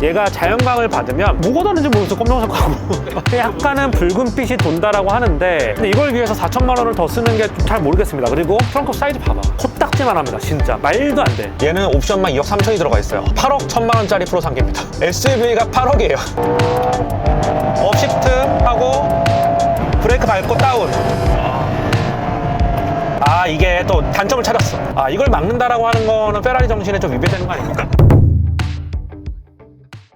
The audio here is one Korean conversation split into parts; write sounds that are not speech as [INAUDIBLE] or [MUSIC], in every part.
얘가 자연광을 받으면 뭐가 다른지 모르겠어 검정색하고. [LAUGHS] 약간은 붉은빛이 돈다라고 하는데 근데 이걸 위해서 4천만 원을 더 쓰는 게 잘 모르겠습니다. 그리고 트렁크 사이즈 봐봐. 코딱지만 합니다 진짜. 말도 안돼. 얘는 옵션만 2억 3천이 들어가 있어요. 8억 1천만 원짜리 프로 상계입니다. SUV가 8억이에요. 업시프트 하고 브레이크 밟고 다운. 아 이게 또 단점을 찾았어. 아 이걸 막는다라고 하는 거는 페라리 정신에 좀 위배되는 거 아닙니까?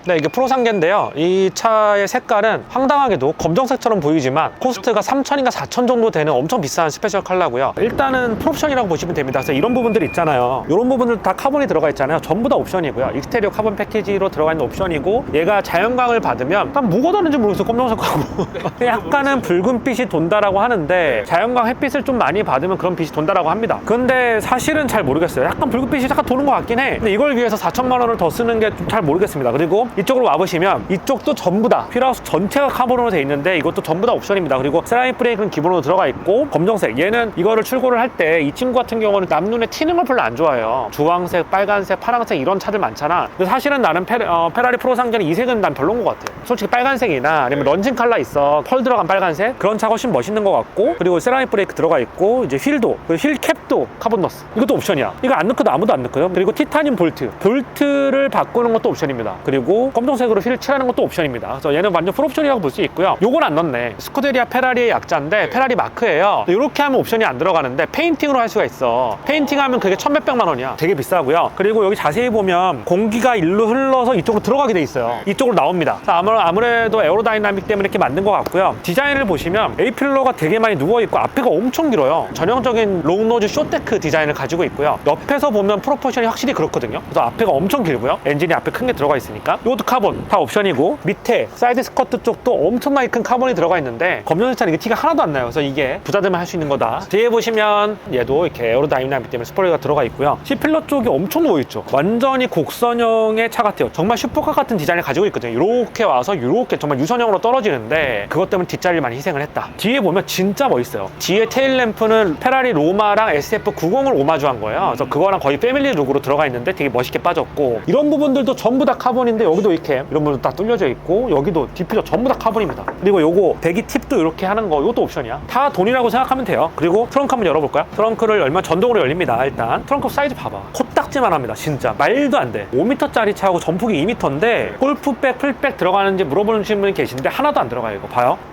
네, 이게 프로 상계인데요. 이 차의 색깔은 황당하게도 검정색처럼 보이지만 코스트가 3천인가 4천 정도 되는 엄청 비싼 스페셜 컬러고요. 일단은 풀옵션이라고 보시면 됩니다. 그래서 이런 부분들 있잖아요. 이런 부분들 다 카본이 들어가 있잖아요. 전부 다 옵션이고요. 익스테리어 카본 패키지로 들어가 있는 옵션이고 얘가 자연광을 받으면 난 뭐가 다른지 모르겠어. 검정색하고 [LAUGHS] 약간은 붉은빛이 돈다라고 하는데 자연광 햇빛을 좀 많이 받으면 그런 빛이 돈다라고 합니다. 근데 사실은 잘 모르겠어요. 약간 붉은빛이 잠깐 도는 것 같긴 해. 근데 이걸 위해서 4천만 원을 더 쓰는 게잘 모르겠습니다. 그리고 이쪽으로 와보시면 이쪽도 전부 다 휠하우스 전체가 카본으로 돼 있는데 이것도 전부 다 옵션입니다. 그리고 세라믹 브레이크는 기본으로 들어가 있고 검정색 얘는 이거를 출고를 할 때 이 친구 같은 경우는 남눈에 튀는 걸 별로 안 좋아해요. 주황색, 빨간색, 파란색 이런 차들 많잖아. 근데 사실은 나는 페, 라리 프로 상전이 이 색은 난 별론 것 같아. 솔직히 빨간색이나 아니면 런칭 컬러 있어 펄 들어간 빨간색 그런 차가 훨씬 멋있는 것 같고 그리고 세라믹 브레이크 들어가 있고 이제 휠도 그휠 캡도 카본 넣었어. 이것도 옵션이야. 이거 안 넣고도 아무도 안 넣고요. 그리고 티타늄 볼트 볼트를 바꾸는 것도 옵션입니다. 그리고 검정색으로 휠 칠하는 것도 옵션입니다. 그래서 얘는 완전 풀옵션이라고 볼 수 있고요. 요건 안 넣네. 스쿠데리아 페라리의 약자인데 페라리 마크예요. 이렇게 하면 옵션이 안 들어가는데 페인팅으로 할 수가 있어. 페인팅하면 그게 천몇백만 원이야. 되게 비싸고요. 그리고 여기 자세히 보면 공기가 일로 흘러서 이쪽으로 들어가게 돼 있어요. 이쪽으로 나옵니다. 아무- 아무래도 에어로다이나믹 때문에 이렇게 만든 것 같고요. 디자인을 보시면 A필러가 되게 많이 누워 있고 앞에가 엄청 길어요. 전형적인 롱노즈 쇼테크 디자인을 가지고 있고요. 옆에서 보면 프로포션이 확실히 그렇거든요. 그래서 앞에가 엄청 길고요. 엔진이 앞에 큰 게 들어가 있으니까. 이 것도 카본 다 옵션이고 밑에 사이드 스커트 쪽도 엄청나게 큰 카본이 들어가 있는데 검정색차는 이게 티가 하나도 안 나요. 그래서 이게 부자들만 할 수 있는 거다. 뒤에 보시면 얘도 이렇게 에어로다이나믹 때문에 스포일러가 들어가 있고요. C필러 쪽이 엄청 누워 있죠. 완전히 곡선형의 차 같아요. 정말 슈퍼카 같은 디자인을 가지고 있거든요. 이렇게 와서 이렇게 정말 유선형으로 떨어지는데 그것 때문에 뒷자리를 많이 희생을 했다. 뒤에 보면 진짜 멋있어요. 뒤에 테일 램프는 페라리 로마랑 SF90을 오마주한 거예요. 그래서 그거랑 거의 패밀리 룩으로 들어가 있는데 되게 멋있게 빠졌고 이런 부분들도 전부 다 카본인데 여기 도 이렇게 이런 부분 다 뚫려져 있고 여기도 디퓨저 전부 다 카본입니다. 그리고 요거 배기 팁도 이렇게 하는 거 이것도 옵션이야. 다 돈이라고 생각하면 돼요. 그리고 트렁크 한번 열어볼까요? 트렁크를 열면 전동으로 열립니다. 일단 트렁크 사이즈 봐봐. 코딱지만 합니다. 진짜 말도 안 돼. 5m짜리 차하고 전폭이 2m인데 골프백, 풀백 들어가는지 물어보시는 분이 계신데 하나도 안 들어가요. 이거 봐요.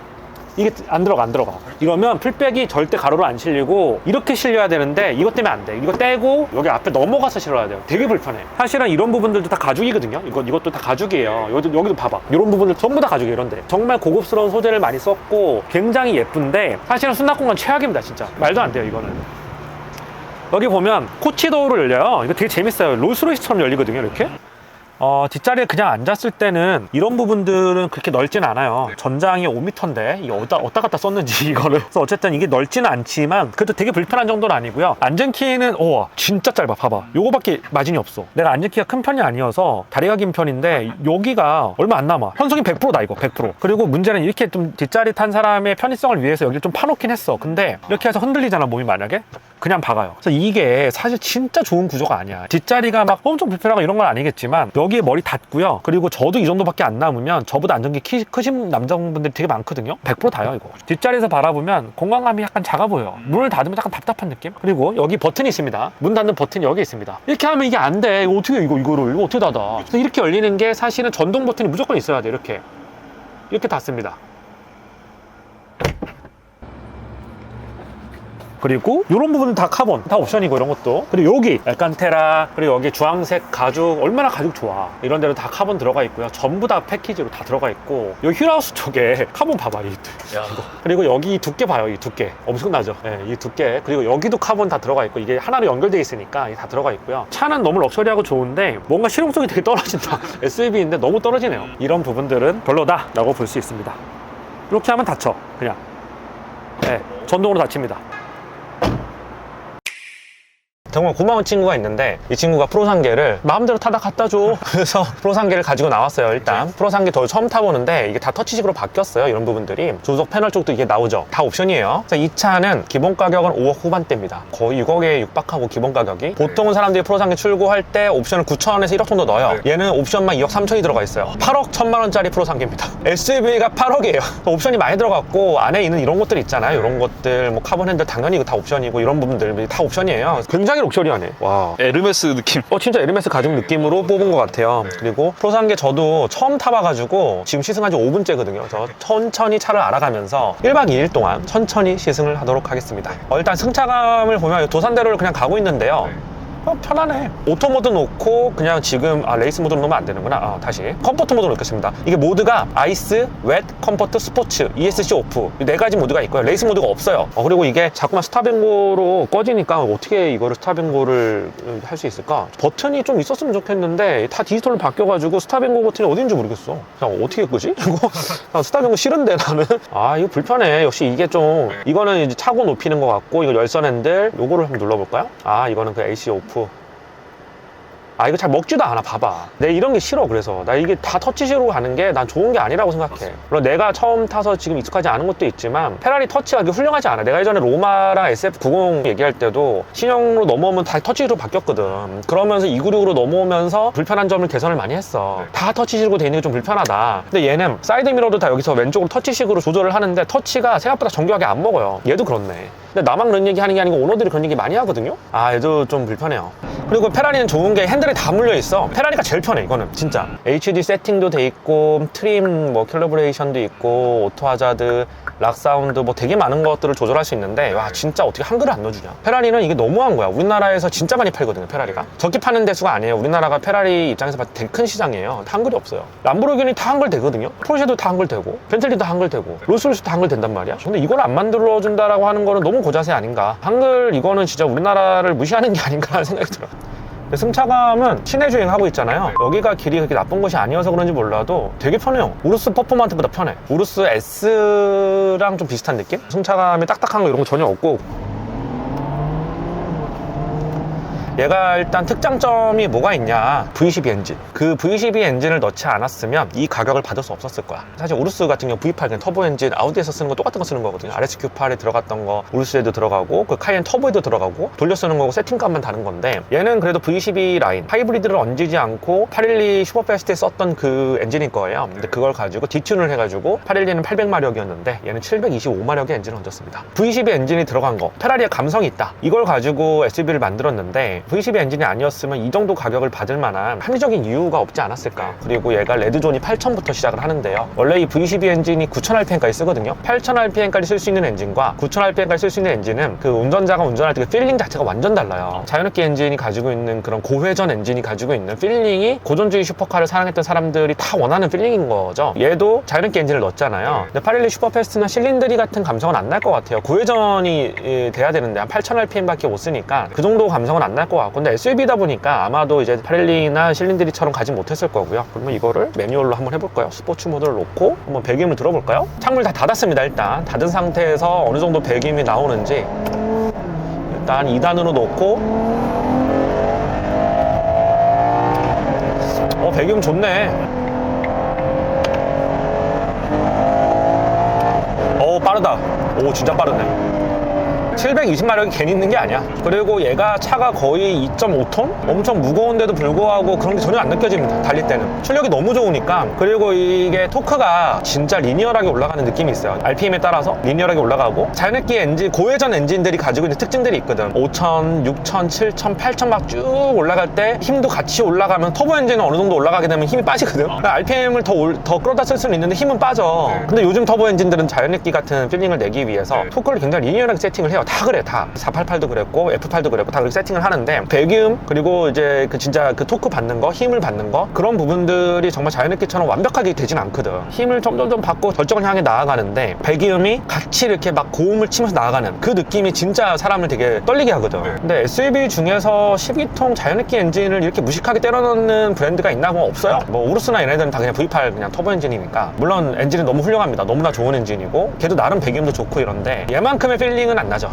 이게 안 들어가 안 들어가. 이러면 풀백이 절대 가로로 안 실리고 이렇게 실려야 되는데 이것 때문에 안 돼. 이거 떼고 여기 앞에 넘어가서 실어야 돼요. 되게 불편해. 사실은 이런 부분들도 다 가죽이거든요. 이거, 이것도 다 가죽이에요. 여기도, 여기도 봐봐. 이런 부분들 전부 다 가죽이에요 이런데. 정말 고급스러운 소재를 많이 썼고 굉장히 예쁜데 사실은 수납 공간 최악입니다 진짜. 말도 안 돼요 이거는. 여기 보면 코치도어를 열려요. 이거 되게 재밌어요. 롤스로이스처럼 열리거든요 이렇게 어, 뒷자리에 그냥 앉았을 때는 이런 부분들은 그렇게 넓진 않아요. 전장이 5m인데 이게 어디다, 어디다 갖다 썼는지 [LAUGHS] 이거를. 그래서 어쨌든 이게 넓지는 않지만 그래도 되게 불편한 정도는 아니고요. 앉은 키는 오 진짜 짧아. 봐봐. 요거밖에 마진이 없어. 내가 앉은 키가 큰 편이 아니어서 다리가 긴 편인데 여기가 얼마 안 남아. 현속이 100%다 이거 100%. 그리고 문제는 이렇게 좀 뒷자리 탄 사람의 편의성을 위해서 여기를 좀 파놓긴 했어. 근데 이렇게 해서 흔들리잖아 몸이 만약에. 그냥 박아요. 그래서 이게 사실 진짜 좋은 구조가 아니야. 뒷자리가 막 엄청 불편하고 이런 건 아니겠지만 여기에 머리 닿고요. 그리고 저도 이 정도밖에 안 남으면 저보다 안전기 키 크신 남자분들이 되게 많거든요. 100% 다요 이거. 뒷자리에서 바라보면 공간감이 약간 작아 보여. 문을 닫으면 약간 답답한 느낌? 그리고 여기 버튼이 있습니다. 문 닫는 버튼이 여기 있습니다. 이렇게 하면 이게 안 돼. 이거 어떻게 해, 이거 이거를 이거 어떻게 닫아? 그래서 이렇게 열리는 게 사실은 전동 버튼이 무조건 있어야 돼. 이렇게 이렇게 닫습니다. 그리고 이런 부분은 다 카본, 다 옵션이고 이런 것도. 그리고 여기 알칸테라 그리고 여기 주황색 가죽 얼마나 가죽 좋아. 이런 데로 다 카본 들어가 있고요. 전부 다 패키지로 다 들어가 있고 여기 휠하우스 쪽에 [LAUGHS] 카본 봐봐 이 야. 그리고 여기 이 두께 봐요 이 두께. 엄청나죠? 예, 이 두께. 그리고 여기도 카본 다 들어가 있고 이게 하나로 연결돼 있으니까 이게 다 들어가 있고요. 차는 너무 럭셔리하고 좋은데 뭔가 실용성이 되게 떨어진다. [LAUGHS] SUV인데 너무 떨어지네요. 이런 부분들은 별로다 라고 볼 수 있습니다. 이렇게 하면 닫혀 그냥. 예, 전동으로 닫힙니다 정말 고마운 친구가 있는데 이 친구가 프로상계를 마음대로 타다 갖다 줘. [LAUGHS] 그래서 프로상계를 가지고 나왔어요 일단. 프로상계 저 처음 타보는데 이게 다 터치식으로 바뀌었어요 이런 부분들이. 조석 패널 쪽도 이게 나오죠. 다 옵션이에요. 자, 이 차는 기본 가격은 5억 후반대입니다. 거의 6억에 육박하고 기본 가격이. 보통은 사람들이 프로상계 출고할 때 옵션을 9천원에서 1억 정도 넣어요. 얘는 옵션만 2억 3천이 들어가 있어요. 8억 1천만 원짜리 프로상계입니다. [LAUGHS] SUV가 8억이에요. [LAUGHS] 옵션이 많이 들어갔고 안에 있는 이런 것들 있잖아요. 이런 것들 뭐 카본 핸들 당연히 이거 다 옵션이고 이런 부분들 다 옵션이에요. 굉장히 럭셔리하네. 와. 에르메스 느낌. 어 진짜 에르메스 가죽 느낌으로 뽑은 것 같아요. 그리고 프로상계 저도 처음 타봐가지고 지금 시승한 지 5분째거든요. 저 천천히 차를 알아가면서 1박 2일 동안 천천히 시승을 하도록 하겠습니다. 어, 일단 승차감을 보면 도산대로를 그냥 가고 있는데요 어, 편하네. 오토 모드 놓고 그냥 지금 아 레이스 모드로 놓으면 안 되는구나. 아, 다시 컴포트 모드 놓겠습니다. 이게 모드가 아이스, 웻, 컴포트, 스포츠, ESC 오프 이네 가지 모드가 있고요. 레이스 모드가 없어요. 어, 그리고 이게 자꾸만 스타뱅고로 꺼지니까 어떻게 이거를 스타뱅고를 할 수 있을까? 버튼이 좀 있었으면 좋겠는데 다 디지털로 바뀌어가지고 스타뱅고 버튼이 어딘지 모르겠어. 그냥 어떻게 끄지? [LAUGHS] 아, 스타뱅고 싫은데 나는. 아 이거 불편해. 역시 이게 좀 이거는 이제 차고 높이는 것 같고 이거 열선 핸들 요거를 한번 눌러볼까요? 아 이거는 그 AC 오프. 아 이거 잘 먹지도 않아 봐봐. 내 이런 게 싫어 그래서. 나 이게 다 터치식으로 가는 게 난 좋은 게 아니라고 생각해. 물론 내가 처음 타서 지금 익숙하지 않은 것도 있지만 페라리 터치가 그렇게 훌륭하지 않아. 내가 예전에 로마랑 SF90 얘기할 때도 신형으로 넘어오면 다 터치식으로 바뀌었거든. 그러면서 296으로 넘어오면서 불편한 점을 개선을 많이 했어. 다 터치식으로 돼 있는 게 좀 불편하다. 근데 얘는 사이드 미러도 다 여기서 왼쪽으로 터치식으로 조절을 하는데 터치가 생각보다 정교하게 안 먹어요. 얘도 그렇네 근데 나만 그런 얘기 하는 게 아니고 오너들이 그런 얘기 많이 하거든요? 아 얘도 좀 불편해요. 그리고 페라리는 좋은 게 핸들이 다 물려 있어. 페라리가 제일 편해 이거는 진짜. HD 세팅도 돼 있고 트림 뭐 캘리브레이션도 있고 오토 하자드 락 사운드 뭐 되게 많은 것들을 조절할 수 있는데 와 진짜 어떻게 한글을 안 넣어주냐. 페라리는 이게 너무한 거야. 우리나라에서 진짜 많이 팔거든요 페라리가. 적게 파는 대수가 아니에요. 우리나라가 페라리 입장에서 봤을 때 큰 시장이에요. 한글이 없어요. 람보르기니 다 한글 되거든요. 포르쉐도 다 한글 되고 벤틀리도 한글 되고 롤스로이스도 한글 된단 말이야. 근데 이걸 안 만들어준다라고 하는 거는 너무 고자세 아닌가? 한글 이거는 진짜 우리나라를 무시하는 게 아닌가라는 [LAUGHS] 생각이 들어요 승차감은 시내 주행하고 있잖아요. 여기가 길이 그렇게 나쁜 것이 아니어서 그런지 몰라도 되게 편해요. 우루스 퍼포먼트보다 편해. 우루스 S랑 좀 비슷한 느낌? 승차감이 딱딱한 거 이런 거 전혀 없고 얘가 일단 특장점이 뭐가 있냐? V12 엔진. 그 V12 엔진을 넣지 않았으면 이 가격을 받을 수 없었을 거야. 사실 우루스 같은 경우 V8 그냥 터보 엔진 아우디에서 쓰는 거 똑같은 거 쓰는 거거든요. RSQ8에 들어갔던 거 우루스에도 들어가고 그 카이엔 터보에도 들어가고 돌려 쓰는 거고 세팅값만 다른 건데 얘는 그래도 V12 라인. 하이브리드를 얹지 않고 812 슈퍼패스트에 썼던 그 엔진일 거예요. 근데 그걸 가지고 디튠을 해가지고 812는 800마력이었는데 얘는 725마력의 엔진을 얹었습니다. V12 엔진이 들어간 거 페라리의 감성이 있다. 이걸 가지고 SUV를 만들었는데 V12 엔진이 아니었으면 이 정도 가격을 받을 만한 합리적인 이유가 없지 않았을까. 그리고 얘가 레드존이 8,000부터 시작을 하는데요. 원래 이 V12 엔진이 9,000rpm까지 쓰거든요. 8,000rpm까지 쓸 수 있는 엔진과 9,000rpm까지 쓸 수 있는 엔진은 그 운전자가 운전할 때 그 필링 자체가 완전 달라요. 자연흡기 엔진이 가지고 있는 그런 고회전 엔진이 가지고 있는 필링이 고전주의 슈퍼카를 사랑했던 사람들이 다 원하는 필링인 거죠. 얘도 자연흡기 엔진을 넣었잖아요. 근데 812 슈퍼패스트나 실린더리 같은 감성은 안 날 것 같아요. 고회전이 예, 돼야 되는데 한 8,000rpm밖에 못 쓰니까 그 정도 감성은 안 날것 같고 근데 SUV다 보니까 아마도 이제 파렐리나 실린드리처럼 가지 못했을 거고요. 그러면 이거를 매뉴얼로 한번 해볼까요? 스포츠 모드를 놓고 한번 배기음을 들어볼까요? 창문 다 닫았습니다 일단. 닫은 상태에서 어느 정도 배기음이 나오는지 일단 2단으로 놓고. 어 배기음 좋네. 오 빠르다. 오 진짜 빠르네 720마력이 괜히 있는 게 아니야. 그리고 얘가 차가 거의 2.5톤? 엄청 무거운데도 불구하고 그런 게 전혀 안 느껴집니다 달릴 때는. 출력이 너무 좋으니까. 그리고 이게 토크가 진짜 리니어하게 올라가는 느낌이 있어요. RPM에 따라서 리니어하게 올라가고. 자연흡기 엔진 고회전 엔진들이 가지고 있는 특징들이 있거든. 5천, 6천, 7천, 8천 막쭉 올라갈 때 힘도 같이 올라가면 터보 엔진은 어느 정도 올라가게 되면 힘이 빠지거든. 그러니까 RPM을 더, 올- 더 끌어다 쓸 수는 있는데 힘은 빠져. 근데 요즘 터보 엔진들은 자연흡기 같은 필링을 내기 위해서 토크를 굉장히 리니어하게 세팅을 해요 다 그래 다. 488도 그랬고 F8도 그랬고 다 그렇게 세팅을 하는데 배기음 그리고 이제 그 진짜 그 토크 받는 거 힘을 받는 거 그런 부분들이 정말 자연흡기처럼 완벽하게 되진 않거든. 힘을 점점점 받고 절정을 향해 나아가는데 배기음이 같이 이렇게 막 고음을 치면서 나아가는 그 느낌이 진짜 사람을 되게 떨리게 하거든. 근데 SUV 중에서 12통 자연흡기 엔진을 이렇게 무식하게 때려넣는 브랜드가 있나 보면 없어요. 뭐 우루스나 얘네들은 다 그냥 V8 그냥 터보 엔진이니까. 물론 엔진은 너무 훌륭합니다. 너무나 좋은 엔진이고. 걔도 나름 배기음도 좋고 이런데 얘만큼의 필링은 안 나죠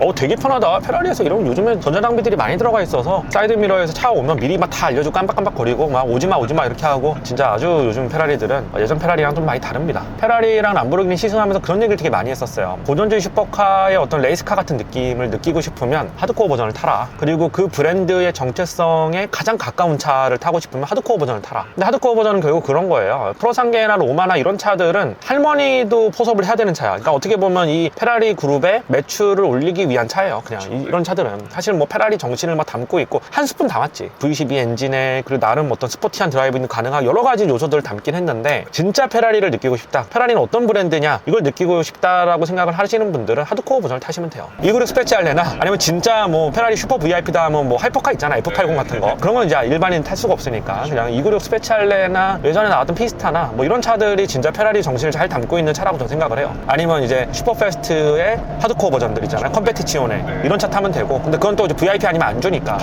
어 되게 편하다. 페라리에서 이런 요즘에 전자장비들이 많이 들어가 있어서 사이드미러에서 차 오면 미리 막 다 알려주고 깜빡깜빡거리고 막 오지마 오지마 이렇게 하고 진짜 아주 요즘 페라리들은 예전 페라리랑 좀 많이 다릅니다. 페라리랑 람보르기니 시승하면서 그런 얘기를 되게 많이 했었어요. 고전주의 슈퍼카의 어떤 레이스카 같은 느낌을 느끼고 싶으면 하드코어 버전을 타라. 그리고 그 브랜드의 정체성에 가장 가까운 차를 타고 싶으면 하드코어 버전을 타라. 근데 하드코어 버전은 결국 그런 거예요. 프로상계나 로마나 이런 차들은 할머니도 포섭을 해야 되는 차야. 그러니까 어떻게 보면 이 페라리 그룹의 매출을 올리기 하기 위한 차예요. 그냥 그렇죠. 이런 차들은 사실 뭐 페라리 정신을 막 담고 있고 한 스푼 담았지. V12 엔진에 그리고 나름 어떤 스포티한 드라이브는 가능한 여러 가지 요소들을 담긴 했는데 진짜 페라리를 느끼고 싶다. 페라리는 어떤 브랜드냐 이걸 느끼고 싶다라고 생각을 하시는 분들은 하드코어 버전을 타시면 돼요. 이그룹 스페치알레나 아니면 진짜 뭐 페라리 슈퍼 VIP다 하면 뭐, 뭐 하이퍼카 있잖아 F80 같은 거 네. 그런 건 이제 일반인 탈 수가 없으니까 그냥 이그룹 스페치알레나 예전에 나왔던 피스타나 뭐 이런 차들이 진짜 페라리 정신을 잘 담고 있는 차라고 저는 생각을 해요. 아니면 이제 슈퍼페스트의 하드코어 버전들 있잖아요. 컴패 페티치오네. 이런 차 타면 되고. 근데 그건 또 이제 VIP 아니면 안 주니까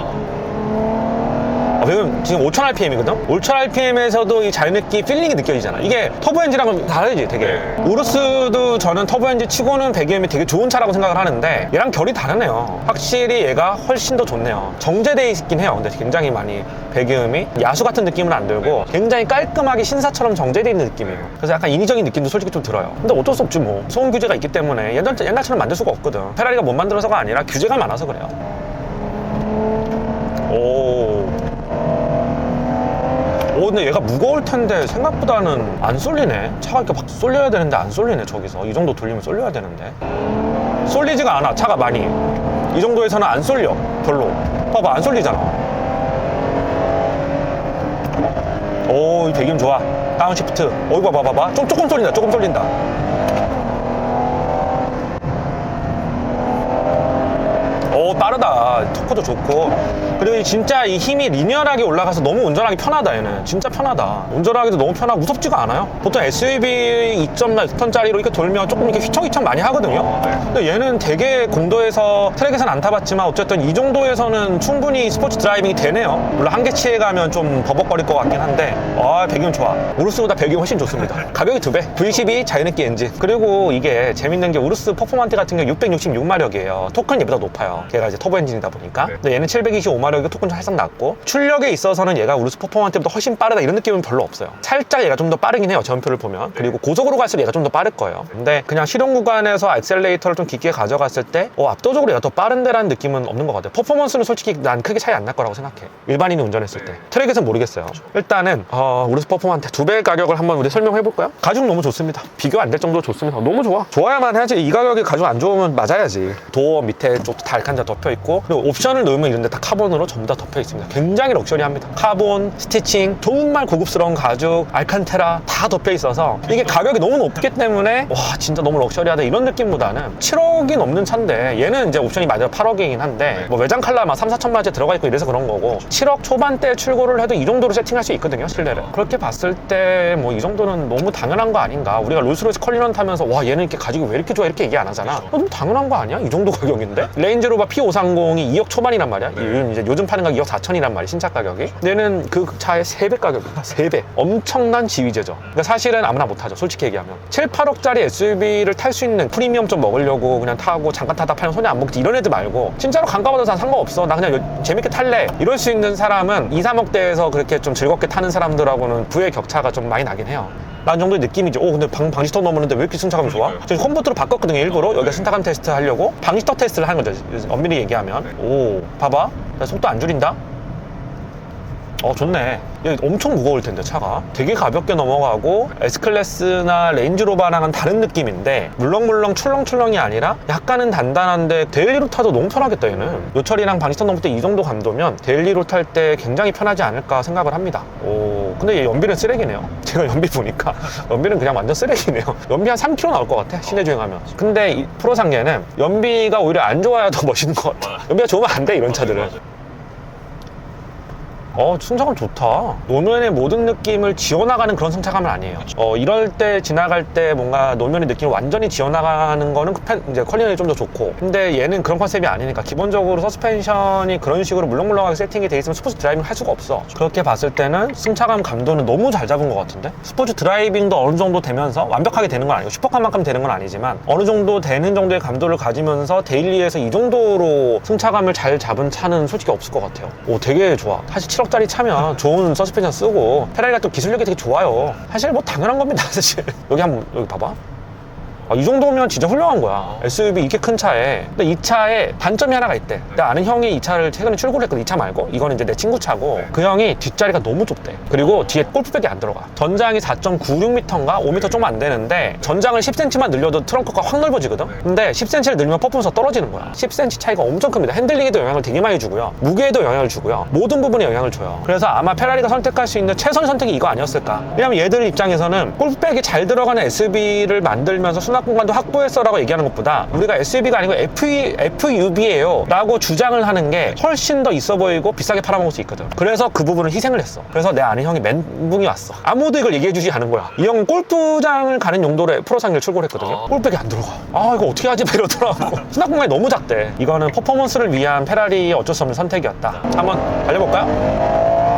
아, 지금, 지금 5000rpm이거든? 5000rpm에서도 이 자유느끼 필링이 느껴지잖아. 이게 터보 엔진하고는 다르지, 되게. 우르스도 저는 터보 엔진 치고는 배기음이 되게 좋은 차라고 생각을 하는데 얘랑 결이 다르네요. 확실히 얘가 훨씬 더 좋네요. 정제돼 있긴 해요. 근데 굉장히 많이 배기음이 야수 같은 느낌은 안 들고 굉장히 깔끔하게 신사처럼 정제돼 있는 느낌이에요. 그래서 약간 인위적인 느낌도 솔직히 좀 들어요. 근데 어쩔 수 없지 뭐. 소음 규제가 있기 때문에 옛날, 옛날처럼 만들 수가 없거든. 페라리가 못 만들어서가 아니라 규제가 많아서 그래요. 오. 오 근데 얘가 무거울 텐데 생각보다는 안 쏠리네. 차가 이렇게 막 쏠려야 되는데 안 쏠리네 저기서. 이 정도 돌리면 쏠려야 되는데. 쏠리지가 않아 차가 많이. 이 정도에서는 안 쏠려 별로. 봐봐 안 쏠리잖아. 오이 배기음 좋아. 다운시프트. 어이 봐봐 봐봐. 좀 조금 쏠린다 조금 쏠린다 오 빠르다. 토크도 좋고. 그리고 이 진짜 이 힘이 리니어하게 올라가서 너무 운전하기 편하다 얘는. 진짜 편하다. 운전하기도 너무 편하고 무섭지가 않아요. 보통 SUV 2.6톤짜리로 이렇게 돌면 조금 이렇게 휘청휘청 많이 하거든요. 근데 얘는 되게 공도에서 트랙에서는 안 타봤지만 어쨌든 이 정도에서는 충분히 스포츠 드라이빙이 되네요. 물론 한계치에 가면 좀 버벅거릴 것 같긴 한데. 아 배경 좋아. 우르스보다 배경이 훨씬 좋습니다. [LAUGHS] 가격이 두배. V12 자유느끼 엔진. 그리고 이게 재밌는 게 우르스 퍼포먼트 같은 경우 666마력이에요. 토크는 얘보다 높아요 걔가 이제 터보 엔진이다 보니까. 근데 얘는 725마력이 토크는 좀 살짝 낮고 출력에 있어서는 얘가 우르스 퍼포먼트보다 훨씬 빠르다 이런 느낌은 별로 없어요. 살짝 얘가 좀 더 빠르긴 해요 전표를 보면. 그리고 고속으로 갈수록 얘가 좀 더 빠를 거예요. 근데 그냥 실용 구간에서 액셀레이터를 좀 깊게 가져갔을 때 어, 압도적으로 얘가 더 빠른데라는 느낌은 없는 것 같아요. 퍼포먼스는 솔직히 난 크게 차이 안 날 거라고 생각해. 일반인이 운전했을 때. 트랙에서는 모르겠어요. 일단은 어, 우르스 퍼포먼트 두 배의 가격을 한번 우리 설명해 볼까요? 가죽 너무 좋습니다. 비교 안 될 정도로 좋습니다. 너무 좋아. 좋아야만 해야지. 이 가격에 가죽 안 좋으면 맞아야지. 도어 밑에 쪽 달칸자 덮여 있고 그리고 옵션을 넣으면 이런 데 다 카본으로 전부 다 덮여 있습니다. 굉장히 럭셔리합니다. 카본, 스티칭 정말 고급스러운 가죽, 알칸테라 다 덮여 있어서 이게 가격이 너무 높기 때문에 와 진짜 너무 럭셔리하다 이런 느낌보다는 7억이 넘는 차인데 얘는 이제 옵션이 맞아요 8억이긴 한데 뭐 외장 칼라 막 3, 4천만 원짜리 들어가 있고 이래서 그런 거고 7억 초반대 출고를 해도 이 정도로 세팅할 수 있거든요 실내를. 그렇게 봤을 때 뭐 이 정도는 너무 당연한 거 아닌가? 우리가 롤스로이스 컬리넌 타면서 와 얘는 이렇게 가죽이 왜 이렇게 좋아? 이렇게 얘기 안 하잖아. 어, 너무 당연한 거 아니야? 이 정도 가격인데? 레인지로버 P530이 2억 초반이란 말이야. 요즘 이제 요즘 파는 가격 2억 4천이란 말이야 신차 가격이. 얘는 그 차의 3배 가격이야. 3배. 엄청난 지위제죠. 그러니까 사실은 아무나 못 타죠 솔직히 얘기하면. 7, 8억짜리 SUV를 탈 수 있는 프리미엄 좀 먹으려고 그냥 타고 잠깐 타다 팔면 손해 안 먹지 이런 애들 말고. 진짜로 강가보다 다 상관없어. 나 그냥 요- 재밌게 탈래. 이럴 수 있는 사람은 2, 3억대에서 그렇게 좀 즐겁게 타는 사람들하고는 부의 격차가 좀 많이 나긴 해요 라는 정도의 느낌이죠. 오, 근데 방, 방지턱 넘었는데 왜 이렇게 승차감이 좋아? 지금 컴포트로 바꿨거든요, 일부러. 여기가 승차감 테스트 하려고. 방지턱 테스트를 하는 거죠, 엄밀히 얘기하면. 오, 봐봐. 나 속도 안 줄인다? 어 좋네. 얘 엄청 무거울 텐데 차가. 되게 가볍게 넘어가고 S클래스나 레인지로버랑은 다른 느낌인데 물렁물렁 출렁출렁이 아니라 약간은 단단한데 데일리로 타도 너무 편하겠다 얘는. 요철이랑 방지턱 넘을 때이 정도 감도면 데일리로 탈 때 굉장히 편하지 않을까 생각을 합니다. 오 근데 얘 연비는 쓰레기네요. [LAUGHS] 제가 연비 보니까 연비는 그냥 완전 쓰레기네요. 연비 한 3km 나올 것 같아 시내 주행하면. 근데 이 프로상계는 연비가 오히려 안 좋아야 더 멋있는 것 같아. 연비가 좋으면 안 돼 이런 차들은 어, 승차감 좋다. 노면의 모든 느낌을 지워나가는 그런 승차감은 아니에요. 어, 이럴 때 지나갈 때 뭔가 노면의 느낌을 완전히 지워나가는 거는 그 펜- 이제 컬리언이 좀 더 좋고. 근데 얘는 그런 컨셉이 아니니까 기본적으로 서스펜션이 그런 식으로 물렁물렁하게 세팅이 돼 있으면 스포츠 드라이빙 할 수가 없어. 그렇게 봤을 때는 승차감 감도는 너무 잘 잡은 것 같은데? 스포츠 드라이빙도 어느 정도 되면서 완벽하게 되는 건 아니고 슈퍼카만큼 되는 건 아니지만 어느 정도 되는 정도의 감도를 가지면서 데일리에서 이 정도로 승차감을 잘 잡은 차는 솔직히 없을 것 같아요. 오, 되게 좋아. 사실 7억짜리 차면 좋은 서스펜션 쓰고 페라리가 또 기술력이 되게 좋아요. 사실 뭐 당연한 겁니다, 사실. [LAUGHS] 여기 한번 여기 봐봐. 아, 이 정도면 진짜 훌륭한 거야. SUV 이렇게 큰 차에. 근데 이 차에 단점이 하나가 있대. 내 아는 형이 이 차를 최근에 출고를 했거든. 이 차 말고. 이거는 이제 내 친구 차고. 그 형이 뒷자리가 너무 좁대. 그리고 뒤에 골프백이 안 들어가. 전장이 4.96m인가? 5m 조금 안 되는데 전장을 10cm만 늘려도 트렁크가 확 넓어지거든? 근데 10cm를 늘리면 퍼포먼스가 떨어지는 거야. 10cm 차이가 엄청 큽니다. 핸들링에도 영향을 되게 많이 주고요. 무게에도 영향을 주고요. 모든 부분에 영향을 줘요. 그래서 아마 페라리가 선택할 수 있는 최선 선택이 이거 아니었을까? 왜냐면 얘들 입장에서는 골프백이 잘 들어가는 SUV를 만들면서 수납 공간도 확보했어라고 얘기하는 것보다 우리가 SUV가 아니고 FU, FUV예요 라고 주장을 하는 게 훨씬 더 있어 보이고 비싸게 팔아먹을 수 있거든. 그래서 그 부분을 희생을 했어. 그래서 내 아는 형이 멘붕이 왔어. 아무도 이걸 얘기해 주지 않은 거야. 이 형은 골프장을 가는 용도로 프로상을 출고를 했거든요. 어. 골백이 안 들어가. 아 이거 어떻게 하지? 이러더라고. [LAUGHS] 수납 공간이 너무 작대. 이거는 퍼포먼스를 위한 페라리의 어쩔 수 없는 선택이었다. 자, 한번 달려볼까요?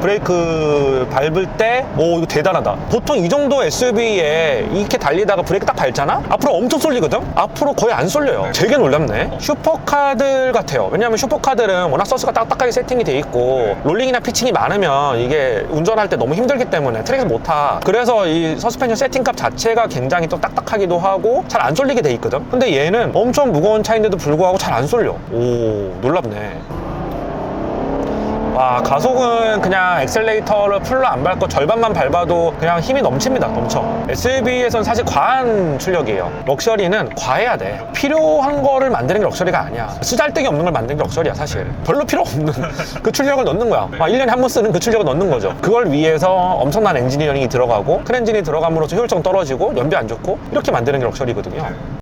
브레이크 밟을 때, 오, 이거 대단하다. 보통 이 정도 SUV에 이렇게 달리다가 브레이크 딱 밟잖아? 앞으로 엄청 쏠리거든? 앞으로 거의 안 쏠려요. 되게 놀랍네. 슈퍼카들 같아요. 왜냐면 슈퍼카들은 워낙 서스가 딱딱하게 세팅이 돼 있고, 롤링이나 피칭이 많으면 이게 운전할 때 너무 힘들기 때문에 트랙에서 못 타. 그래서 이 서스펜션 세팅값 자체가 굉장히 또 딱딱하기도 하고, 잘 안 쏠리게 돼 있거든? 근데 얘는 엄청 무거운 차인데도 불구하고 잘 안 쏠려. 오, 놀랍네. 와 가속은 그냥 엑셀레이터를 풀로 안 밟고 절반만 밟아도 그냥 힘이 넘칩니다 넘쳐 SUV에선 사실 과한 출력이에요. 럭셔리는 과해야 돼. 필요한 거를 만드는 게 럭셔리가 아니야. 쓰잘데기 없는 걸 만드는 게 럭셔리야 사실. 별로 필요 없는 [LAUGHS] 그 출력을 넣는 거야. 아, 1년에 한 번 쓰는 그 출력을 넣는 거죠. 그걸 위해서 엄청난 엔지니어링이 들어가고 큰 엔진이 들어감으로써 효율성 떨어지고 연비 안 좋고 이렇게 만드는 게 럭셔리거든요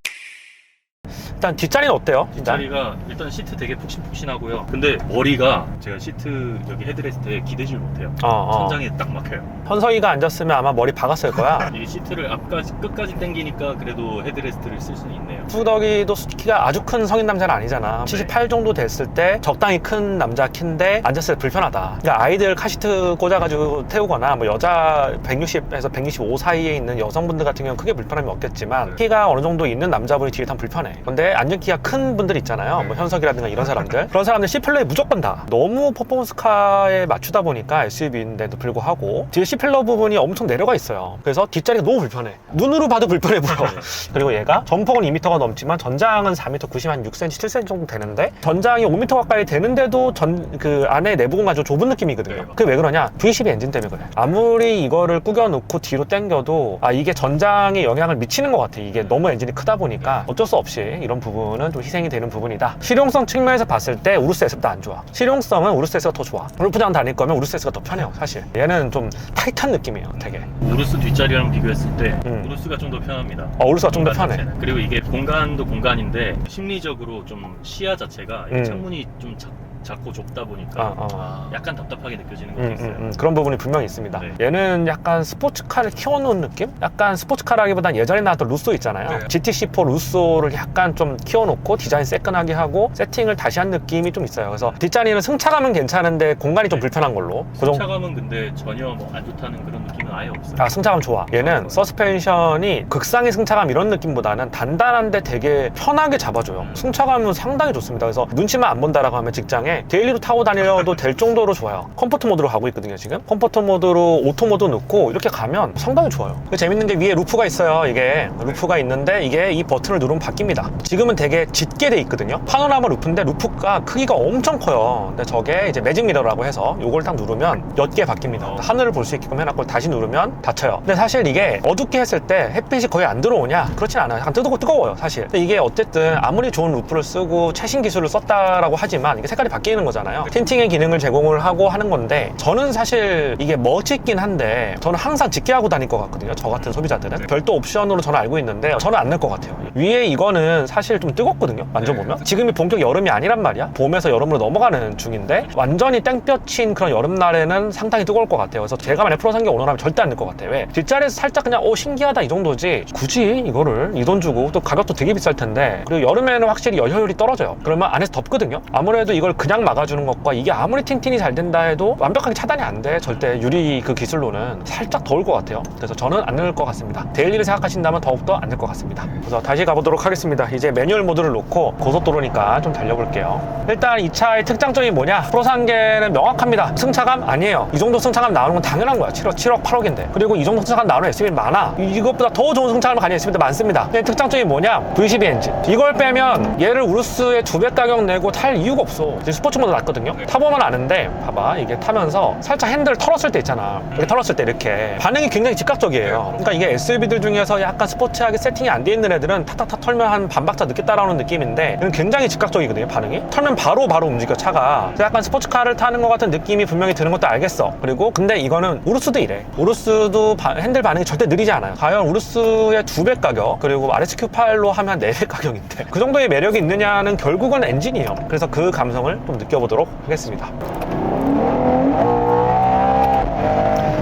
일단 뒷자리는 어때요? 뒷자리가 일단 시트 되게 푹신푹신하고요. 근데 머리가 제가 시트 여기 헤드레스트에 기대질 못해요. 어, 어. 천장에 딱 막혀요. 현석이가 앉았으면 아마 머리 박았을 거야 [LAUGHS] 이 시트를 앞까지 끝까지 당기니까 그래도 헤드레스트를 쓸 수는 있네요. 후덕이도 키가 아주 큰 성인 남자는 아니잖아. 78 정도 됐을 때 적당히 큰 남자 키인데 앉았을 때 불편하다. 그러니까 아이들 카시트 꽂아가지고 태우거나 뭐 여자 160에서 165 사이에 있는 여성분들 같은 경우는 크게 불편함이 없겠지만 키가 어느 정도 있는 남자분이 뒤에 타면 불편해. 근데 앉은 키가 큰 분들 있잖아요. 뭐 현석이라든가 이런 사람들. [LAUGHS] 그런 사람들 C플러에 무조건 다. 너무 퍼포먼스카에 맞추다 보니까 SUV인데도 불구하고 뒤에 C필러 부분이 엄청 내려가 있어요. 그래서 뒷자리가 너무 불편해. 눈으로 봐도 불편해 보여. [LAUGHS] 그리고 얘가 전폭은 2m가 넘지만 전장은 4m 90, 한 6cm, 7cm 정도 되는데 전장이 5m 가까이 되는데도 전 그 안에 내부 공간 좀 좁은 느낌이거든요. 네. 그게 왜 그러냐? V12 엔진 때문에 그래. 아무리 이거를 꾸겨 놓고 뒤로 당겨도 아 이게 전장에 영향을 미치는 것 같아. 이게 너무 엔진이 크다 보니까 어쩔 수 없이 이런 부분은 좀 희생이 되는 부분이다. 실용성 측면에서 봤을 때 우루스 S보다 안 좋아. 실용성은 우루스 S가 더 좋아. 골프장 다닐 거면 우루스 S가 더 편해요, 사실. 얘는 좀 타이트한 느낌이에요, 되게. 우르스 뒷자리랑 비교했을 때 음. 우르스가 좀 더 편합니다. 어, 우루스가 좀 더 편해. 자체는. 그리고 이게 공간도 공간인데 심리적으로 좀 시야 자체가 이 음. 창문이 좀 작, 작고 좁다 보니까 어, 어. 약간 답답하게 느껴지는 것도 음, 있어요. 음, 음. 그런 부분이 분명히 있습니다. 네. 얘는 약간 스포츠카를 키워놓은 느낌? 약간 스포츠카라기보단 예전에 나왔던 루소 있잖아요. 네. GT4 루소를 약간 좀 키워놓고 디자인 세끈하게 하고 세팅을 다시 한 느낌이 좀 있어요. 그래서 뒷자리는 승차감은 괜찮은데 공간이 좀 네. 불편한 걸로. 그. 승차감은 근데 전혀 뭐 안 좋다는 그런 느낌은 아예 없어요. 아, 승차감 좋아. 얘는 서스펜션이 극상의 승차감 이런 느낌보다는 단단한데 되게 편하게 잡아줘요. 음. 승차감은 상당히 좋습니다. 그래서 눈치만 안 본다라고 하면 직장에 데일리로 타고 다녀도 될 정도로 좋아요. 컴포트 모드로 가고 있거든요, 지금. 컴포트 모드로 오토 모드 넣고 이렇게 가면 상당히 좋아요. 근데 재밌는 게 위에 루프가 있어요, 이게. 루프가 있는데 이게 이 버튼을 누르면 바뀝니다. 지금은 되게 짙게 돼 있거든요. 파노라마 루프인데 루프가 크기가 엄청 커요. 근데 저게 이제 매직 미러라고 해서 이걸 딱 누르면 옅게 바뀝니다. 하늘을 볼 수 있게끔 해놨고 다시 누르면 닫혀요. 근데 사실 이게 어둡게 했을 때 햇빛이 거의 안 들어오냐? 그렇진 않아요. 약간 뜨겁고 뜨거워요, 사실. 근데 이게 어쨌든 아무리 좋은 루프를 쓰고 최신 기술을 썼다라고 하지만 이게 색깔이 바뀌 바뀌는 거잖아요. 틴팅의 기능을 제공을 하고 하는 건데 저는 사실 이게 멋있긴 한데 저는 항상 짙게 하고 다닐 것 같거든요. 저 같은 소비자들은 별도 옵션으로 저는 알고 있는데 저는 안낼것 같아요. 위에 이거는 사실 좀 뜨겁거든요. 만져보면 지금이 본격 여름이 아니란 말이야. 봄에서 여름으로 넘어가는 중인데 완전히 땡볕인 그런 여름날에는 상당히 뜨거울 것 같아요. 그래서 제가 만약 프로 산게 오너라면 절대 안낼것 같아요. 왜? 뒷자리에서 살짝 그냥 오 신기하다 이 정도지 굳이 이거를 이 돈 주고 또 가격도 되게 비쌀 텐데 그리고 여름에는 확실히 열효율이 떨어져요. 그러면 안에서 덥거든요. 아무래도 이걸 그냥 막아주는 것과 이게 아무리 틴틴이 잘 된다 해도 완벽하게 차단이 안 돼. 절대 유리 그 기술로는 살짝 더울 것 같아요. 그래서 저는 안 넣을 것 같습니다. 데일리를 생각하신다면 더욱더 안 될 것 같습니다. 그래서 다시 가보도록 하겠습니다. 이제 매뉴얼 모드를 놓고 고속도로니까 좀 달려볼게요. 일단 이 차의 특장점이 뭐냐? 프로산계는 명확합니다. 승차감 아니에요. 이 정도 승차감 나오는 건 당연한 거야. 7억, 7억, 8억인데. 그리고 이 정도 승차감 나오는 SUV 많아. 이- 이것보다 더 좋은 승차감을 가진 SUV도 많습니다. 근데 특장점이 뭐냐? V12 엔진. 이걸 빼면 얘를 우르스의 두 배 가격 내고 탈 이유가 없어. 이제 스포츠 모드 놨거든요. 타보면 아는데, 봐봐. 이게 타면서 살짝 핸들 털었을 때 있잖아. 이렇게 털었을 때 이렇게. 반응이 굉장히 즉각적이에요. 그러니까 이게 SUV들 중에서 약간 스포츠하게 세팅이 안 돼 있는 애들은 탁탁탁 털면 한 반박자 늦게 따라오는 느낌인데, 이건 굉장히 즉각적이거든요. 반응이. 털면 바로 바로 움직여, 차가. 약간 스포츠카를 타는 것 같은 느낌이 분명히 드는 것도 알겠어. 그리고 근데 이거는 우르스도 이래. 우르스도 바- 핸들 반응이 절대 느리지 않아요. 과연 우르스의 두 배 가격, 그리고 RSQ8로 하면 네 배 가격인데. 그 정도의 매력이 있느냐는 결국은 엔진이에요. 그래서 그 감성을 좀 느껴보도록 하겠습니다.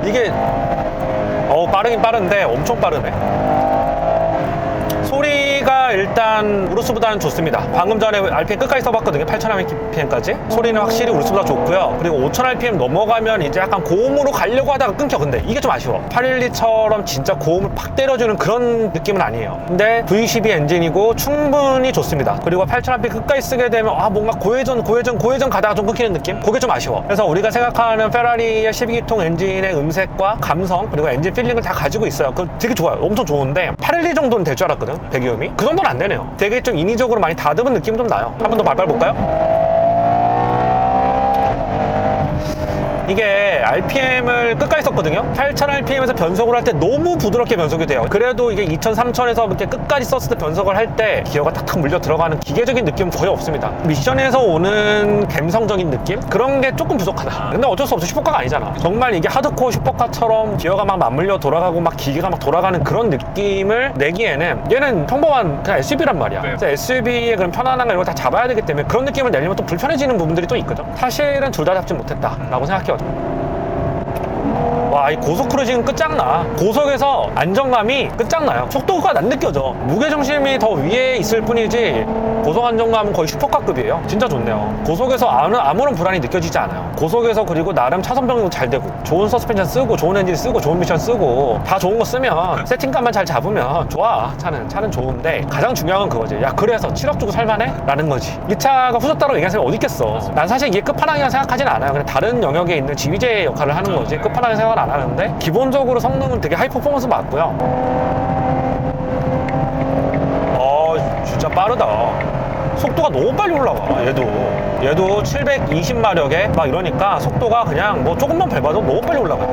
이게 어 빠르긴 빠른데 엄청 빠르네. 일단 우르스보다는 좋습니다. 방금 전에 RPM 끝까지 써봤거든요. 8000rpm까지. 소리는 확실히 우르스보다 좋고요. 그리고 5000rpm 넘어가면 이제 약간 고음으로 가려고 하다가 끊겨. 근데 이게 좀 아쉬워. 812처럼 진짜 고음을 팍 때려주는 그런 느낌은 아니에요. 근데 V12 엔진이고 충분히 좋습니다. 그리고 8000rpm 끝까지 쓰게 되면 아 뭔가 고회전, 고회전, 고회전 가다가 좀 끊기는 느낌? 그게 좀 아쉬워. 그래서 우리가 생각하는 페라리의 12기통 엔진의 음색과 감성 그리고 엔진 필링을 다 가지고 있어요. 그 되게 좋아요. 엄청 좋은데 812 정도는 될 줄 알았거든. 배기음이. 그 정도 는안 되네요. 되게 좀 인위적으로 많이 다듬은 느낌 좀 나요. 한 번더 발발 볼까요? 이게 RPM을 끝까지 썼거든요. 8000rpm에서 변속을 할 때 너무 부드럽게 변속이 돼요. 그래도 이게 2000, 3000에서 이렇게 끝까지 썼을 때 변속을 할 때 기어가 탁탁 물려 들어가는 기계적인 느낌은 거의 없습니다. 미션에서 오는 감성적인 느낌? 그런 게 조금 부족하다. 근데 어쩔 수 없어. 슈퍼카가 아니잖아. 정말 이게 하드코어 슈퍼카처럼 기어가 막 맞물려 돌아가고 막 기계가 막 돌아가는 그런 느낌을 내기에는 얘는 평범한 그냥 SUV란 말이야. 네. 그래서 SUV의 그런 편안함 이런 거다 잡아야 되기 때문에 그런 느낌을 내려면 또 불편해지는 부분들이 또 있거든. 사실은 둘 다 잡지 못했다라고 생각해요. Takk. 와, 이 고속 크루징 끝장나. 고속에서 안정감이 끝장나요. 속도가 안 느껴져. 무게중심이 더 위에 있을 뿐이지, 고속 안정감은 거의 슈퍼카급이에요. 진짜 좋네요. 고속에서 아무, 아무런 불안이 느껴지지 않아요. 고속에서 그리고 나름 차선 변경도 잘 되고, 좋은 서스펜션 쓰고, 좋은 엔진 쓰고, 좋은 미션 쓰고, 다 좋은 거 쓰면, 세팅감만 잘 잡으면 좋아. 차는. 차는 좋은데, 가장 중요한 건 그거지. 야, 그래서 7억 주고 살만해? 라는 거지. 이 차가 후졌다고 얘기하는 사람이 어디 있겠어. 난 사실 이게 끝판왕이라 생각하진 않아요. 그냥 다른 영역에 있는 지휘제 역할을 하는 거지. 끝판왕이 생각을 안 하는데, 기본적으로 성능은 되게 하이 퍼포먼스 맞고요. 어, 진짜 빠르다. 속도가 너무 빨리 올라가, 얘도. 얘도 720마력에 막 이러니까 속도가 그냥 뭐 조금만 밟아도 너무 빨리 올라가요.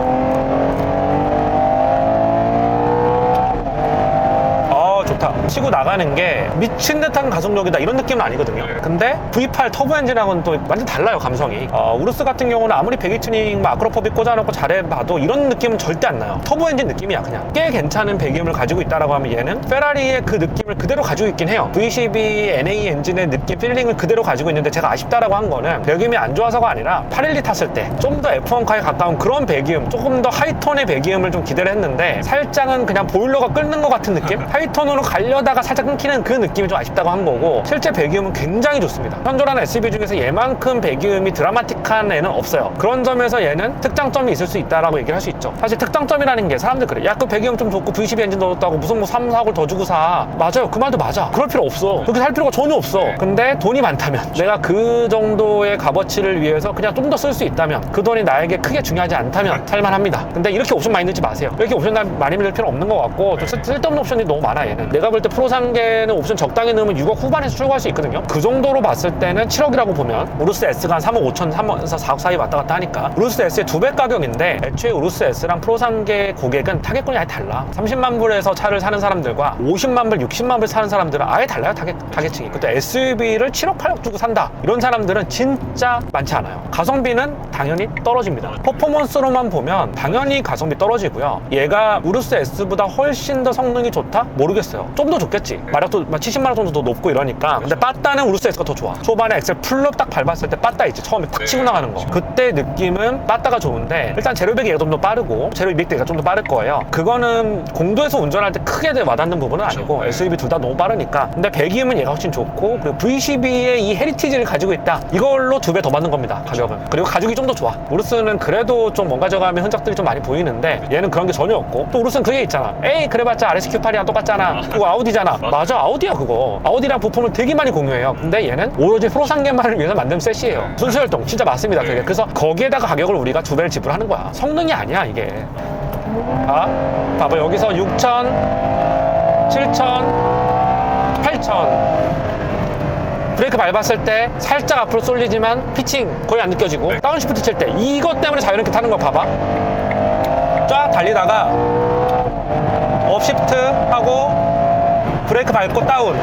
아 좋다 치고 나가는 게 미친 듯한 가속력이다 이런 느낌은 아니거든요. 네. 근데 V8 터보 엔진하고는 또 완전 달라요 감성이. 어, 우르스 같은 경우는 아무리 배기 튜닝 막 아크로포빅 꽂아놓고 잘해봐도 이런 느낌은 절대 안 나요. 터보 엔진 느낌이야 그냥. 꽤 괜찮은 배기음을 가지고 있다라고 하면 얘는 페라리의 그 느낌을 그대로 가지고 있긴 해요. V12 NA 엔진의 느낌 필링을 그대로 가지고 있는데 제가 아쉽다라고 한 거는 배기음이 안 좋아서가 아니라 812 탔을 때 좀 더 F1카에 가까운 그런 배기음 조금 더 하이톤의 배기음을 좀 기대를 했는데 살짝은 그냥 보일러가 끓는 것 같은 느낌? [LAUGHS] 하이톤으로 가려 다가 살짝 끊기는 그 느낌이 좀 아쉽다고 한 거고 실제 배기음은 굉장히 좋습니다. 현존하는 SUV 중에서 얘만큼 배기음이 드라마틱한 애는 없어요. 그런 점에서 얘는 특장점이 있을 수 있다라고 얘기를 할 수 있죠. 사실 특장점이라는 게 사람들 그래. 야그 배기음 좀 좋고 V12 엔진 넣었다고 무슨 뭐 3, 4억을 더 주고 사. 맞아요. 그 말도 맞아. 그럴 필요 없어. 그렇게 살 필요가 전혀 없어. 근데 돈이 많다면 내가 그 정도의 값어치를 위해서 그냥 좀 더 쓸 수 있다면 그 돈이 나에게 크게 중요하지 않다면 살만합니다. 근데 이렇게 옵션 많이 넣지 마세요. 이렇게 옵션 많이 넣을 필요 없는 것 같고 좀 쓸- 쓸데없는 옵션이 너무 많아 얘는. 내가 볼때 프로 상계는 옵션 적당히 넣으면 6억 후반에서 출고할 수 있거든요. 그 정도로 봤을 때는 7억이라고 보면 우르스 S가 한 3억 5천 3억 3억에서 4억 사이 왔다 갔다 하니까 우루스 S의 두 배 가격인데 애초에 우루스 S랑 프로 상계 고객은 타겟권이 아예 달라. 30만 불에서 차를 사는 사람들과 50만 불, 60만 불 사는 사람들은 아예 달라요 타겟, 타겟층이. 근데 SUV를 7억 8억 주고 산다. 이런 사람들은 진짜 많지 않아요. 가성비는 당연히 떨어집니다. 퍼포먼스로만 보면 당연히 가성비 떨어지고요. 얘가 우루스 S보다 훨씬 더 성능이 좋다? 모르겠어요. 좀더 좋겠지. 마력도 70만 원 정도 더 높고 이러니까. 근데 빠따는 우루스 S가 더 좋아. 초반에 엑셀 풀로 딱 밟았을 때 빠따 있지. 처음에 탁 치고 나가는 거. 그때 느낌은 빠따가 좋은데 일단 제로백이 얘가 좀 더 빠르고 제로 200대가 좀 더 빠를 거예요. 그거는 공도에서 운전할 때 크게 와닿는 부분은 아니고 SUV 둘 다 너무 빠르니까. 근데 배기음은 얘가 훨씬 좋고 그리고 V12의 이 헤리티지를 가지고 있다. 이걸로 두 배 더 받는 겁니다 가격은. 그리고 가죽이 좀 더 좋아. 우루스는 그래도 좀 뭔가 저가면 흔적들이 좀 많이 보이는데 얘는 그런 게 전혀 없고 또 우루스는 그게 있잖아. 에이 그래봤자 RSQ8이랑 똑같잖아. 그거 아우디잖아. 맞아. 아우디야 그거. 아우디랑 부품을 되게 많이 공유해요. 근데 얘는 오로지 프로상계만을 위해서 만든 셋이에요. 순수혈동 진짜 맞습니다 그게. 그래서 거기에다가 가격을 우리가 두 배를 지불하는 거야. 성능이 아니야 이게. 아 봐봐 여기서 6천 7천 8천. 브레이크 밟았을 때 살짝 앞으로 쏠리지만 피칭 거의 안 느껴지고 네. 다운시프트 칠 때 이것 때문에 자유롭게 타는 거 봐봐. 쫙 달리다가 업시프트 하고 브레이크 밟고 다운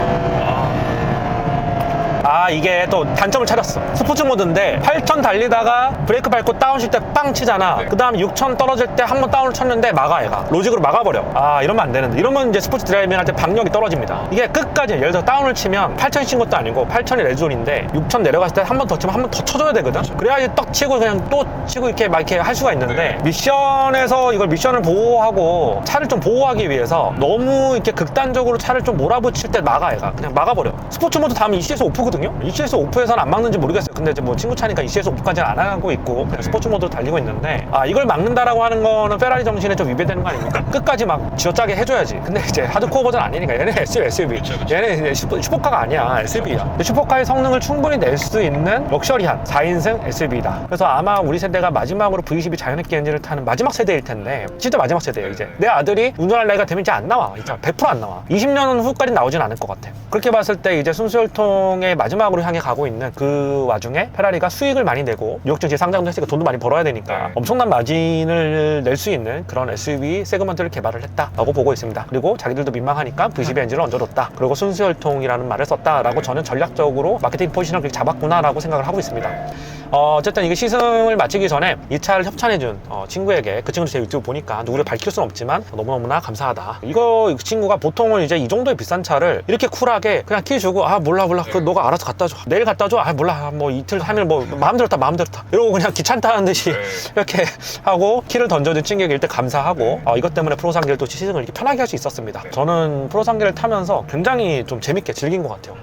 아 이게 또 단점을 찾았어. 스포츠 모드인데 8천 달리다가 브레이크 밟고 다운 칠때빵 치잖아. 네. 그 다음 6천 떨어질 때 한 번 다운을 쳤는데 막아 얘가. 로직으로 막아버려. 아 이러면 안 되는데. 이러면 이제 스포츠 드라이빙 할 때 박력이 떨어집니다. 이게 끝까지 예를 들어 다운을 치면 8천 친 것도 아니고 8천이 레드존인데 6천 내려갔을 때 한 번 더 치면 한 번 더 쳐줘야 되거든? 그래야지 떡 치고 그냥 또 치고 이렇게 막 이렇게 할 수가 있는데 미션에서 이걸 미션을 보호하고 차를 좀 보호하기 위해서 너무 이렇게 극단적으로 차를 좀 몰아붙일 때 막아 얘가. 그냥 막아버려. 스포츠 모드 다음에 ECS 오프거든 요? ECS 오프에서는 안 막는지 모르겠어요. 근데 이제 뭐 친구 차니까 ECS 오프까지는 안 하고 있고 그냥 스포츠 모드로 달리고 있는데 아 이걸 막는다라고 하는 거는 페라리 정신에 좀 위배되는 거 아닙니까? [LAUGHS] 끝까지 막 쥐어짜게 해줘야지. 근데 이제 하드코어 버전 아니니까. 얘는 SUV SUV 이제 슈퍼, 슈퍼카가 아니야. SUV야. 슈퍼카의 성능을 충분히 낼 수 있는 럭셔리한 4인승 SUV다. 그래서 아마 우리 세대가 마지막으로 V12 자연흡기 엔진을 타는 마지막 세대일 텐데 진짜 마지막 세대예요 이제. 내 아들이 운전할 나이가 되면 이제 안 나와. 이제 100%안 나와. 20년 후까지 나오진 않을 것 같아. 그렇게 봤을 때 이제 순수혈통의 마지막으로 향해 가고 있는 그 와중에 페라리가 수익을 많이 내고 뉴욕증시 상장도 했으니까 돈도 많이 벌어야 되니까 네. 엄청난 마진을 낼 수 있는 그런 SUV 세그먼트를 개발을 했다라고 보고 있습니다. 그리고 자기들도 민망하니까 V12 엔진을 얹어줬다. 그리고 순수혈통이라는 말을 썼다라고 저는 전략적으로 마케팅 포지션을 그렇게 잡았구나라고 생각을 하고 있습니다. 어, 어쨌든 이게 시승을 마치기 전에 이 차를 협찬해준 어, 친구에게 그 친구도 제 유튜브 보니까 누구를 밝힐 수는 없지만 너무너무나 감사하다. 이거 이 친구가 보통은 이제 이 정도의 비싼 차를 이렇게 쿨하게 그냥 키 주고 아 몰라 몰라 그 너가 알아서 갖다 줘. 내일 갖다 줘. 아 몰라 뭐 이틀 3일 뭐 마음대로 타 마음대로 타. 이러고 그냥 귀찮다는 듯이 네. 이렇게 하고 키를 던져준 친구에게 일단 감사하고 어, 이것 때문에 프로상계를 또 시승을 이렇게 편하게 할 수 있었습니다. 저는 프로상계를 타면서 굉장히 좀 재밌게 즐긴 것 같아요.